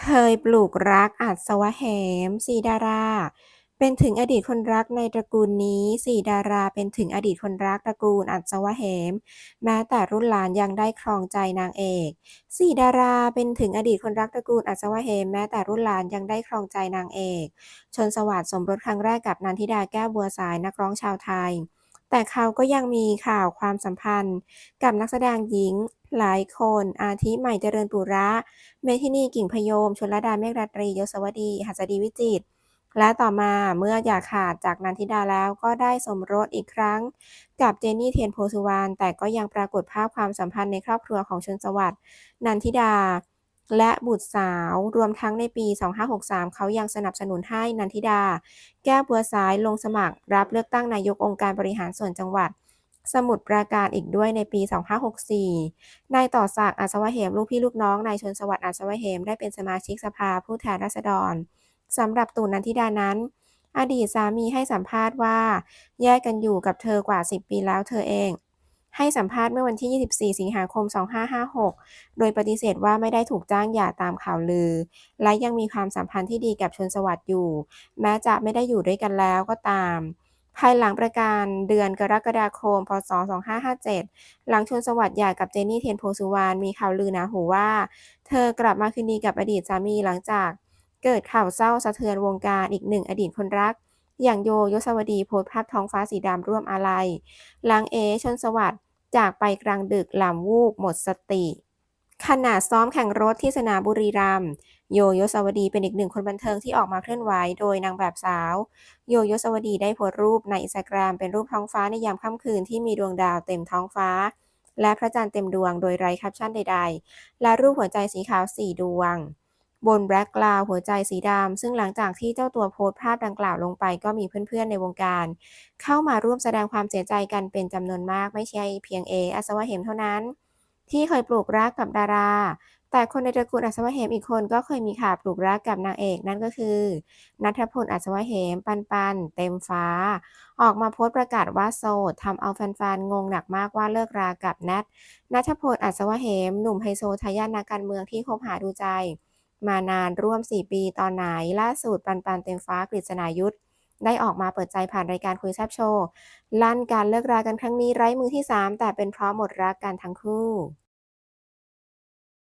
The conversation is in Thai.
เคยปลูกรักอัศวะเหมสีดารา เป็นถึงอดีตคนรักในตระกูลนี้สีดาราเป็นถึงอดีตคนรักตระกูลอัศวะเหม แม้แต่รุ่นหลานยังได้ครองใจนางเอกสีดาราเป็นถึงอดีตคนรักตระกูลอัศวะเหม แม้แต่รุ่นหลานยังได้ครองใจนางเอก ชนสวัสดิ์สมรสครั้งแรกกับนันทิดาแก้วบัวสายนักร้องชาวไทย แต่เขาก็ยังมีข่าวความสัมพันธ์ กับนักแสดงหญิงหลายคน อาทิใหม่เจริญปุระ เมธินีกิ่งพยม ชลดาเมฆราตรียศวดี หัสดีวิจิตและต่อมาเมื่ออย่าขาดจากนันทิดาแล้วก็ได้สมรสอีกครั้ง กับเจนนี่เทียนโพสุวรรณแต่ก็ยังปรากฏภาพความสัมพันธ์ในครอบครัวของชนสวัสดิ์นันทิดา และบุตรสาว รวมทั้งในปี 2563 เขายังสนับสนุนให้นันทิดา แก้วบัวสายลงสมัคร รับเลือกตั้งนายกองค์การบริหารส่วนจังหวัด สมุทรปราการอีกด้วยในปี 2564 นายต่อศักดิ์อัศวะเหมลูกพี่ลูกน้องนายชนสวัสดิ์อัศวะเหมได้เป็นสมาชิกสภาผู้แทนราษฎรสำหรับตู่นันทิดานั้น อดีตสามีให้สัมภาษณ์ว่า แยกกันอยู่กับเธอกว่า 10 ปีแล้วเธอเอง ให้สัมภาษณ์เมื่อวันที่ 24 สิงหาคม 2556 โดยปฏิเสธว่าไม่ได้ถูกจ้างหย่าตามข่าวลือ และยังมีความสัมพันธ์ที่ดีกับชนสวัสดิ์อยู่ แม้จะไม่ได้อยู่ด้วยกันแล้วก็ตาม ภายหลังประกาศเดือนกรกฎาคม พศ 2557 หลังชนสวัสดิ์หย่ากับเจนนี่เทียนโพสุวรรณมีข่าวลือหนาหูว่า เธอกลับมาคืนดีกับอดีตสามีหลังจากเกิดข่าวเศร้าสะเทือนวงการอีกหนึ่งอดีตคนรัก อย่างโยยศวดีโพสภาพท้องฟ้าสีดำร่วมอาลัย หลังเอชนสวัสดิ์ จากไปกลางดึกหลำวูบหมดสติ ขณะซ้อมแข่งรถที่สนามบุรีรัมย์โยยศวดีเป็นอีกหนึ่งคนบันเทิงที่ออกมาเคลื่อนไหวโดยนางแบบสาว โยยศวดีได้โพสต์รูปในอินสตาแกรมเป็นรูปท้องฟ้าในยามค่ำคืนที่มีดวงดาวเต็มท้องฟ้า และพระจันทร์เต็มดวงโดยไร้แคปชั่นใด ๆ และรูปหัวใจสีขาวสี่ดวง บนแบล็กกราวหัวใจสีดำซึ่งหลังจากที่เจ้าตัวโพสต์ภาพดังกล่าวลงไป ก็มีเพื่อนๆในวงการ เข้ามาร่วมแสดงความเสียใจกันเป็นจำนวนมากไม่ใช่เพียงเออัศวะเหมเท่านั้น ที่เคยปลูกรักกับดารา แต่คนในตระกูลอัศวะเหมอีกคนก็เคยมีข่าวปลูกรักกับนางเอกนั่นก็คือณัฐพลอัศวะเหมปันปันเต็มฟ้า ออกมาโพสต์ประกาศว่าโสดทำเอาแฟนๆงงหนักมากว่าเลิกรากับแนทณัฐพลอัศวะเหมหนุ่มไฮโซทายาทนักการเมืองที่คบหาดูใจ มานานร่วม 4 ปีตอนไหนล่าสุดปันปันเต็มฟ้ากฤษณายุทธได้ออกมาเปิดใจผ่านรายการคุยแซบโชว์ลั่นการเลิกรากันครั้งนี้ไร้มือที่ 3 แต่เป็นเพราะหมดรักกันทั้งคู่